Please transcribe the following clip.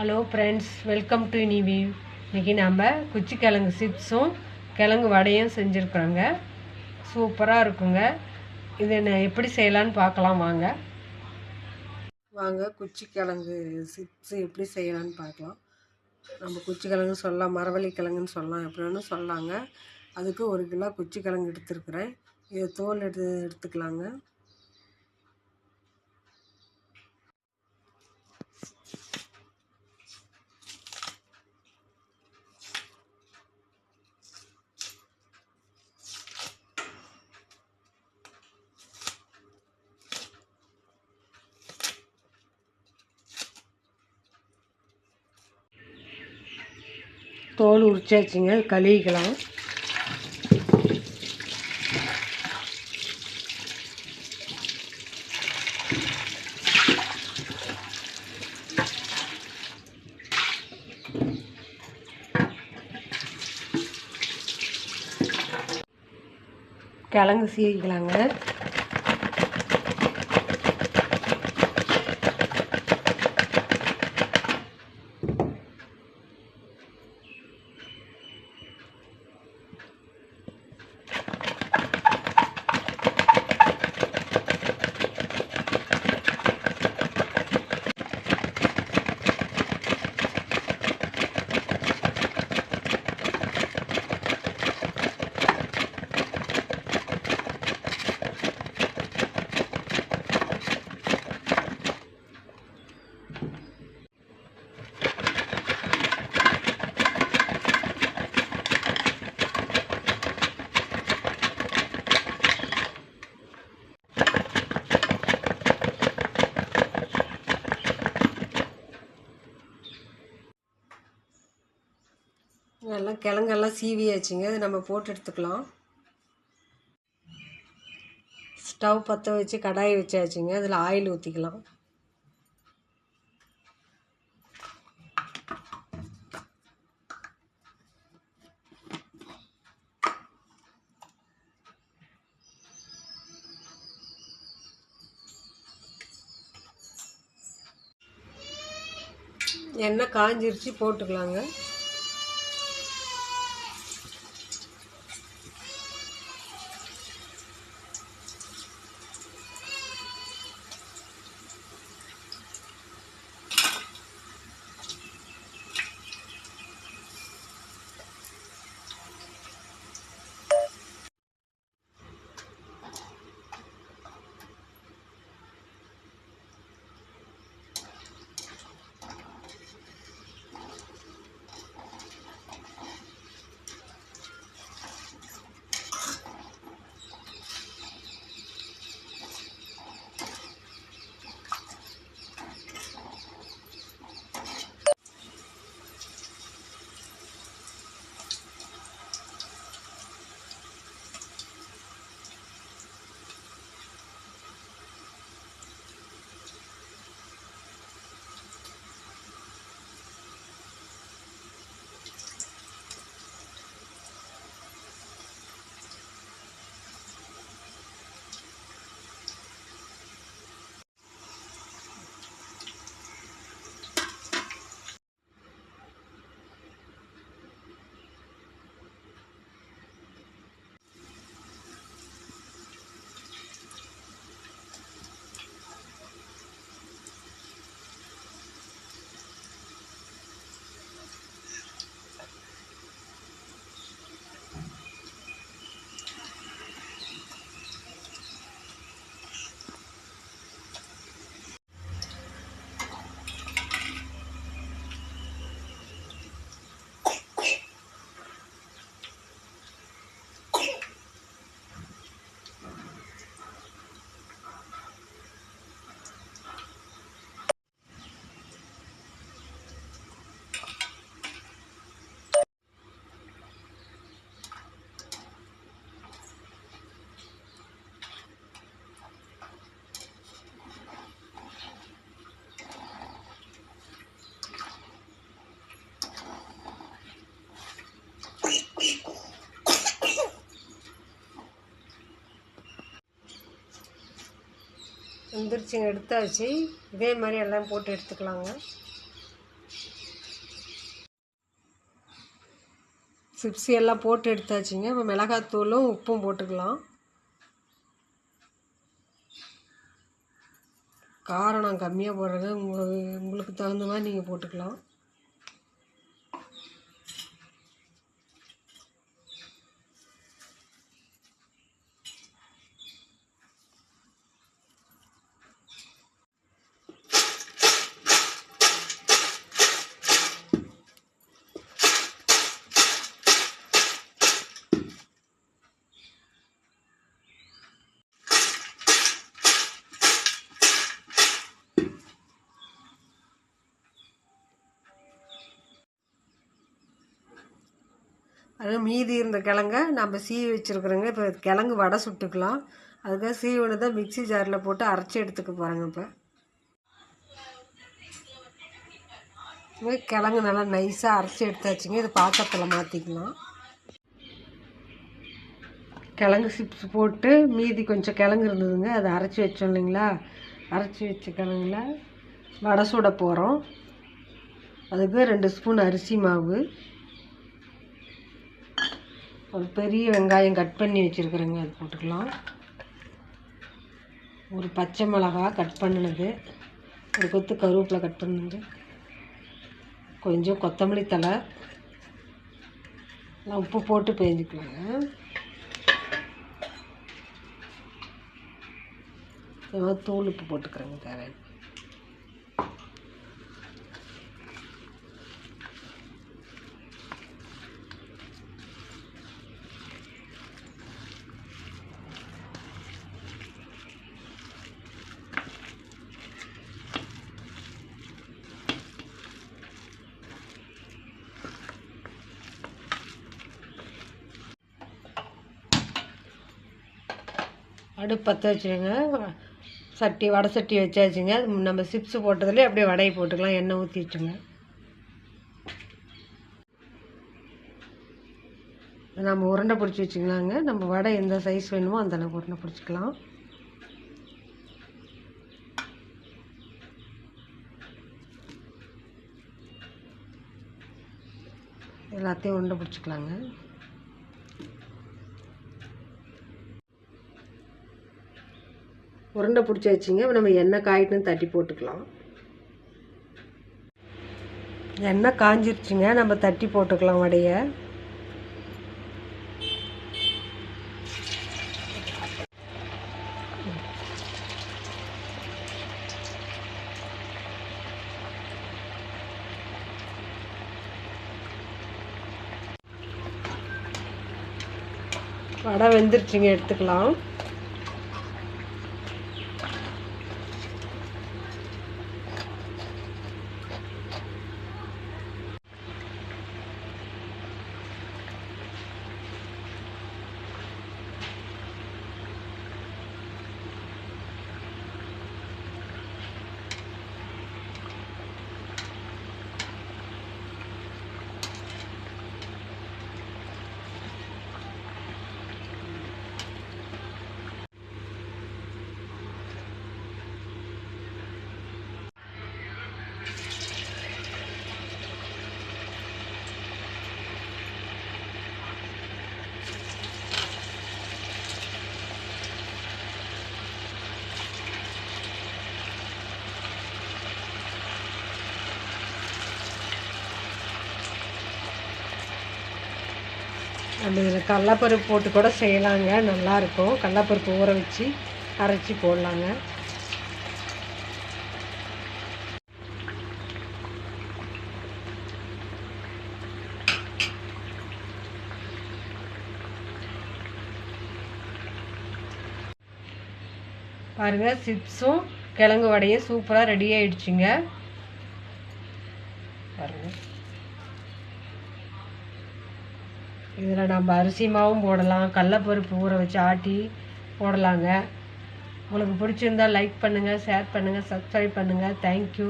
Hello friends welcome to Nivi இன்றைக்கி நம்ம குச்சி கிழங்கு சிப்ஸும் கிழங்கு வடையும் செஞ்சுருக்குறோங்க. சூப்பராக இருக்குங்க. இதை நான் எப்படி செய்யலான்னு பார்க்கலாம் வாங்க. வாங்க குச்சி கிழங்கு சிப்ஸு எப்படி செய்யலான்னு பார்க்கலாம். நம்ம குச்சி கிழங்கு சொல்லலாம் மரவள்ளி கிழங்குன்னு சொல்லலாம் எப்படி சொல்லாங்க சொல்லலாங்க. அதுக்கு ஒரு கிலோ குச்சி கிழங்கு எடுத்துருக்குறேன். இதை தோல் எடுத்து எடுத்துக்கலாங்க. தோல் உரிச்சாச்சுங்க கழுவிக்கலாம். கிழங்கு சீவிக்கலாங்க நல்லா கிழங்கெல்லாம் சீவியாச்சுங்க அது நம்ம போட்டு எடுத்துக்கலாம். ஸ்டவ் பற்ற வச்சு கடாயை வச்சாச்சுங்க. அதில் ஆயில் ஊற்றிக்கலாம் எண்ணெய் காஞ்சிருச்சு போட்டுக்கலாங்க. எந்திரிச்சு எடுத்தாச்சு. இதே மாதிரி எல்லாம் போட்டு எடுத்துக்கலாங்க. சிப்ஸி எல்லாம் போட்டு எடுத்தாச்சுங்க. இப்போ மிளகாத்தூளும் உப்பும் போட்டுக்கலாம். காரம் கம்மியாக போடுறது உங்களுக்கு உங்களுக்கு தகுந்த மாதிரி நீங்கள் போட்டுக்கலாம். அதனால் மீதி இருந்த கிழங்க நம்ம சீவி வச்சுருக்குறோங்க. இப்போ கிழங்கு வடை சுட்டுக்கலாம். அதுக்காக சீவனை தான் மிக்ஸி ஜாரில் போட்டு அரைச்சி எடுத்துக்க போகிறாங்க இப்போ. கிழங்கு நல்லா நைஸாக அரைச்சி எடுத்தாச்சுங்க. இது பாத்திரத்தில் மாற்றிக்கலாம் கிழங்கு சிப்ஸ் போட்டு மீதி கொஞ்சம் கிழங்கு இருந்ததுங்க. அதை அரைச்சி வச்சோம் இல்லைங்களா? அரைச்சி வச்ச கிழங்குல வடை சுட போகிறோம் அதுக்கு ரெண்டு ஸ்பூன் அரிசி மாவு. ஒரு பெரிய வெங்காயம் கட் பண்ணி வச்சுருக்குறேங்க அது போட்டுக்கலாம். ஒரு பச்சை மிளகா கட் பண்ணினது. ஒரு கொத்து கருவேப்பிலை கட் பண்ணுது கொஞ்சம் கொத்தமல்லி தழை. எல்லாம் உப்பு போட்டு பேஞ்சிக்கலாங்க. தூள் உப்பு போட்டுக்கிறேங்க தேவையான அடுப்பு பற்ற வச்சுருங்க. சட்டி வடை சட்டி வச்சாச்சுங்க. அது நம்ம சிப்ஸு போட்டதுலேயே அப்படியே வடையை போட்டுக்கலாம். எண்ணெய் ஊற்றி வச்சுங்க. நம்ம உருண்டை பிடிச்சி வச்சுக்கலாங்க. நம்ம வடை எந்த சைஸ் வேணுமோ அந்தளவுக்கு உருண்டை பிடிச்சிக்கலாம். எல்லாத்தையும் உருண்டை பிடிச்சிக்கலாங்க. உருண்டை பிடிச்சி வச்சிங்க. நம்ம எண்ணெய் காயிட்டுன்னு தட்டி போட்டுக்கலாம். எண்ணெய் காஞ்சிருச்சுங்க. நம்ம தட்டி போட்டுக்கலாம் வடையை. வடை வெந்துருச்சுங்க. எடுத்துக்கலாம். நம்ம இதில் கடலப்பருப்பு போட்டு கூட செய்யலாங்க. நல்லாயிருக்கும் கடலப்பருப்பு ஊற வச்சு அரைச்சி போடலாங்க. பாருங்கள் சிப்ஸும் கிழங்கு வடையும் சூப்பராக ரெடி ஆயிடுச்சுங்க. பாருங்கள் இதில் நம்ம அரிசி மாவும் போடலாம் கடலப்பருப்பு ஊற வச்சு ஆட்டி போடலாங்க. உங்களுக்கு பிடிச்சிருந்தா லைக் பண்ணுங்கள் ஷேர் பண்ணுங்கள் சப்ஸ்கிரைப் பண்ணுங்கள் தேங்க்யூ